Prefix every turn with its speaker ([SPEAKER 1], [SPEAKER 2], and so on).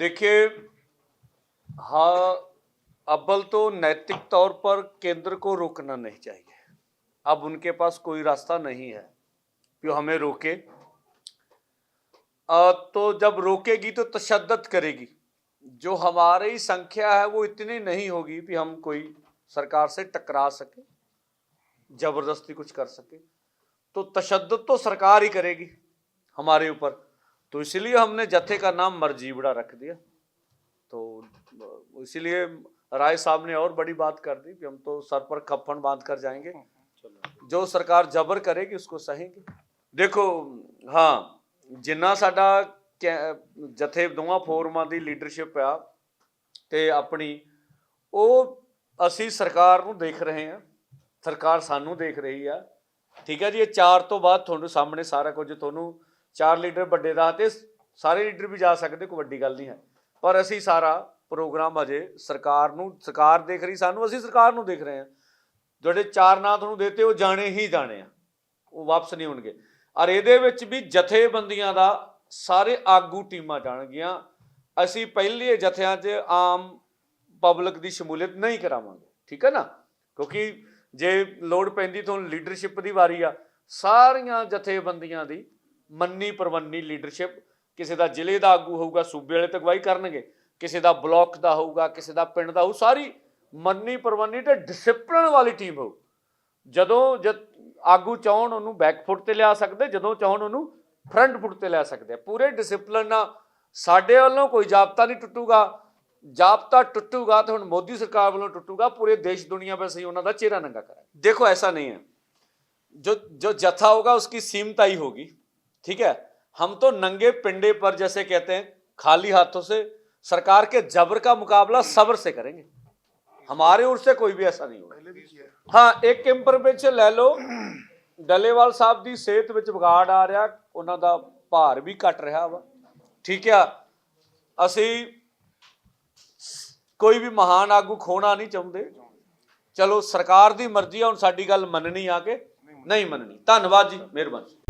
[SPEAKER 1] देखिए हाँ अव्वल तो नैतिक तौर पर केंद्र को रोकना नहीं चाहिए। अब उनके पास कोई रास्ता नहीं है कि हमें रोके। अ, तो जब रोकेगी तो तशद्दद करेगी। जो हमारी संख्या है वो इतनी नहीं होगी कि हम कोई सरकार से टकरा सके ज़बरदस्ती कुछ कर सके। तो तशद्दद तो सरकार ही करेगी हमारे ऊपर। तो इसलिए हमने जत्थे का नाम मरजीबड़ा रख दिया तो अ, इसीलिए राय साहब ने और बड़ी बात कर दी कि हम तो सर पर कफन बांध कर जाएंगे ਜੋ ਸਰਕਾਰ ਜ਼ਬਰ ਕਰੇਗੀ ਉਸਕੋ ਸਹੇਂਗੇ ਦੇਖੋ ਹਾਂ ਜਿੰਨਾ ਸਾਡਾ ਕੈ- ਜਥੇ ਦੋਵਾਂ ਫੋਰਮਾਂ ਦੀ ਲੀਡਰਸ਼ਿਪ ਆ ਤੇ ਆਪਣੀ ਉਹ ਅਸੀਂ ਸਰਕਾਰ ਨੂੰ ਦੇਖ ਰਹੇ ਹਾਂ ਸਰਕਾਰ ਸਾਨੂੰ ਦੇਖ ਰਹੀ ਆ ਠੀਕ ਹੈ ਜੀ ਇਹ ਚਾਰ ਤੋਂ ਬਾਅਦ ਤੁਹਾਨੂੰ ਸਾਹਮਣੇ ਸਾਰਾ ਕੁਝ ਤੁਹਾਨੂੰ ਚਾਰ ਲੀਡਰ ਵੱਡੇ ਦਾ ਤੇ ਸਾਰੇ ਲੀਡਰ ਵੀ ਜਾ ਸਕਦੇ, ਕੋਈ ਵੱਡੀ ਗੱਲ ਨਹੀਂ ਹੈ। ਪਰ ਅਸੀਂ ਸਾਰਾ ਪ੍ਰੋਗਰਾਮ ਅਜੇ ਸਰਕਾਰ ਨੂੰ, ਸਰਕਾਰ ਦੇਖ ਰਹੀ, ਸਾਨੂੰ ਅਸੀਂ ਸਰਕਾਰ ਨੂੰ ਦੇਖ ਰਹੇ ਹਾਂ। ਜਿਹੜੇ ਚਾਰ ਨਾਂ ਤੁਹਾਨੂੰ ਦਿੱਤੇ, ਉਹ ਜਾਣੇ ਹੀ ਜਾਣੇ ਆ। ਉਹ ਵਾਪਸ ਨਹੀਂ ਹੋਣਗੇ। ਔਰ ਇਹਦੇ ਵਿੱਚ ਵੀ ਜਥੇਬੰਦੀਆਂ ਦਾ ਸਾਰੇ ਆਗੂ ਟੀਮਾਂ ਜਾਣਗੀਆਂ। ਅਸੀਂ ਪਹਿਲੇ ਜਥਿਆਂ 'ਚ ਆਮ ਪਬਲਿਕ ਦੀ ਸ਼ਮੂਲੀਅਤ ਨਹੀਂ ਕਰਾਵਾਂਗੇ। ਠੀਕ ਹੈ ਨਾ? ਕਿਉਂਕਿ ਜੇ ਲੋੜ ਪੈਂਦੀ ਤੁਹਾਨੂੰ ਲੀਡਰਸ਼ਿਪ ਦੀ ਵਾਰੀ ਆ। ਸਾਰੀਆਂ ਜਥੇਬੰਦੀਆਂ ਦੀ ਮੰਨੀ ਪਰਵੰਨੀ ਲੀਡਰਸ਼ਿਪ ਕਿਸੇ ਦਾ ਜ਼ਿਲ੍ਹੇ ਦਾ ਆਗੂ ਹੋਊਗਾ ਸੂਬੇ ਵਾਲੇ ਤਾਂ ਅਗਵਾਈ ਕਰਨਗੇ ਕਿਸੇ ਦਾ ਬਲਾਕ ਦਾ ਹੋਊਗਾ ਕਿਸੇ ਦਾ ਪਿੰਡ ਦਾ ਹੋਊ ਸਾਰੀ ਮੰਨੀ ਪਰਵੰਨੀ ਤੇ ਡਿਸਪਲਿਨ ਵਾਲੀ ਟੀਮ ਹੋਊ ਜਦੋਂ ਜਦ ਆਗੂ ਚਾਹਣ ਉਹਨੂੰ ਬੈਕ ਫੁੱਟ ਤੇ ਲਿਆ ਸਕਦੇ ਜਦੋਂ ਚਾਹਣ ਉਹਨੂੰ ਫਰੰਟ ਫੁੱਟ ਤੇ ਲਿਆ ਸਕਦੇ ਆ ਪੂਰੇ ਡਿਸਪਲਿਨ ਨਾਲ ਸਾਡੇ ਵੱਲੋਂ ਕੋਈ ਜਾਬਤਾ ਨਹੀਂ ਟੁੱਟੂਗਾ ਜਾਬਤਾ ਟੁੱਟੂਗਾ ਤਾਂ ਹੁਣ ਮੋਦੀ ਸਰਕਾਰ ਵੱਲੋਂ ਟੁੱਟੂਗਾ ਪੂਰੇ ਦੇਸ਼ ਦੁਨੀਆ ਵਿੱਚ ਅਸੀਂ ਉਹਨਾਂ ਦਾ ਚਿਹਰਾ ਨੰਗਾ ਕਰਾਂਗੇ ਦੇਖੋ ਐਸਾ नहीं है जो जो जत्था होगा उसकी सीमताई होगी ठीक है हम तो नंगे पिंडे पर जैसे कहते हैं खाली हाथों से सरकार के जबर का मुकाबला सब्र से करेंगे हमारे ओर से कोई भी ऐसा नहीं होगा ਹਾਂ ਇੱਕ ਇੰਪਰਮੇਸ਼ਨ ਲੈ ਲਓ ਡੱਲੇਵਾਲ ਸਾਹਿਬ ਦੀ ਸਿਹਤ ਵਿੱਚ ਵਿਗਾੜ ਆ ਰਿਹਾ ਉਹਨਾਂ ਦਾ ਭਾਰ ਵੀ ਘਟ ਰਿਹਾ ਵਾ ਠੀਕ ਆ ਅਸੀਂ ਕੋਈ ਵੀ ਮਹਾਨ ਆਗੂ ਖੋਣਾ ਨਹੀਂ ਚਾਹੁੰਦੇ ਚਲੋ ਸਰਕਾਰ ਦੀ ਮਰਜ਼ੀ ਆ ਹੁਣ ਸਾਡੀ ਗੱਲ ਮੰਨਣੀ ਆ ਕਿ ਨਹੀਂ ਮੰਨਣੀ ਧੰਨਵਾਦ ਜੀ ਮਿਹਰਬਾਨੀ